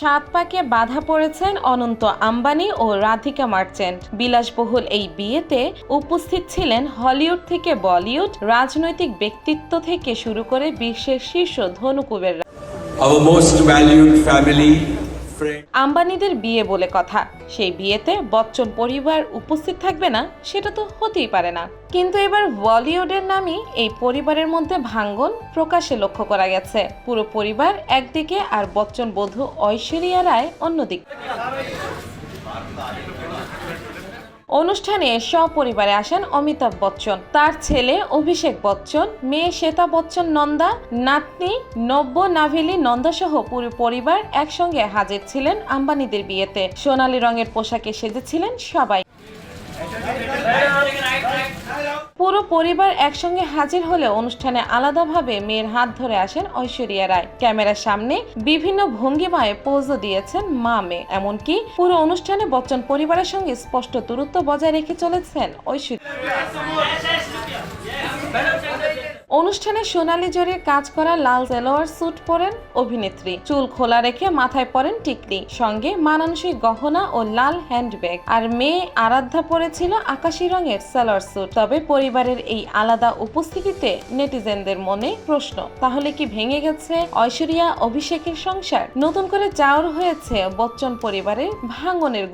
সাত পাকে বাধা পড়েছেন অনন্ত আম্বানি ও রাধিকা মার্চেন্ট বিলাসবহুল এই বিয়েতে উপস্থিত ছিলেন হলিউড থেকে বলিউড, রাজনৈতিক ব্যক্তিত্ব থেকে শুরু করে বিশ্বের শীর্ষ ধনুকুবের. আম্বানিদের বিয়ে বলে কথা। সেই বিয়েতে বচ্চন পরিবার উপস্থিত থাকবে না, সেটা তো হতেই পারে না। কিন্তু এবার বলিউডের নামই এই পরিবারের মধ্যে ভাঙ্গন প্রকাশে লক্ষ্য করা গেছে। পুরো পরিবার একদিকে আর বচ্চন বধূ ঐশ্বরিয়া রায় অন্যদিকে। অনুষ্ঠানে সপরিবারে আসেন অমিতাভ বচ্চন। তার ছেলে অভিষেক বচ্চন, মেয়ে শ্বেতা বচ্চন নন্দা, নাতনি নব্য নাভিলি নন্দা সহ পুরো পরিবার একসঙ্গে হাজির ছিলেন আম্বানিদের বিয়েতে। সোনালি রঙের পোশাকে সেজেছিলেন সবাই। পুরো পরিবার একসঙ্গে হাজির হলে অনুষ্ঠানে আলাদাভাবে মেয়ের হাত ধরে আসেন ঐশ্বরিয়া রায়। ক্যামেরার সামনে বিভিন্ন ভঙ্গিমায় পোজও দিয়েছেন মা মেয়ে। এমনকি পুরো অনুষ্ঠানে বচ্চন পরিবারের সঙ্গে স্পষ্ট দূরত্ব বজায় রেখে চলেছেন ঐশ্বরিয়া। অনুষ্ঠানে সোনালি জরির কাজ করা লাল সেলোয়ার স্যুট পরেন অভিনেত্রী। চুল খোলা রেখে মাথায় পরেন টিকলি। সঙ্গে মানানসই গহনা ও লাল হ্যান্ডব্যাগ। আর মেয়ে আরাধ্যা পরেছিল আকাশি রঙের সালোয়ার স্যুট। তবে পরিবারের এই আলাদা উপস্থিতিতে নেটিজেনদের মনে প্রশ্ন, তাহলে কি ভেঙে গেছে ঐশ্বরিয়া অভিষেকের সংসার? নতুন করে চাওর হয়েছে বচ্চন পরিবারের ভাঙনের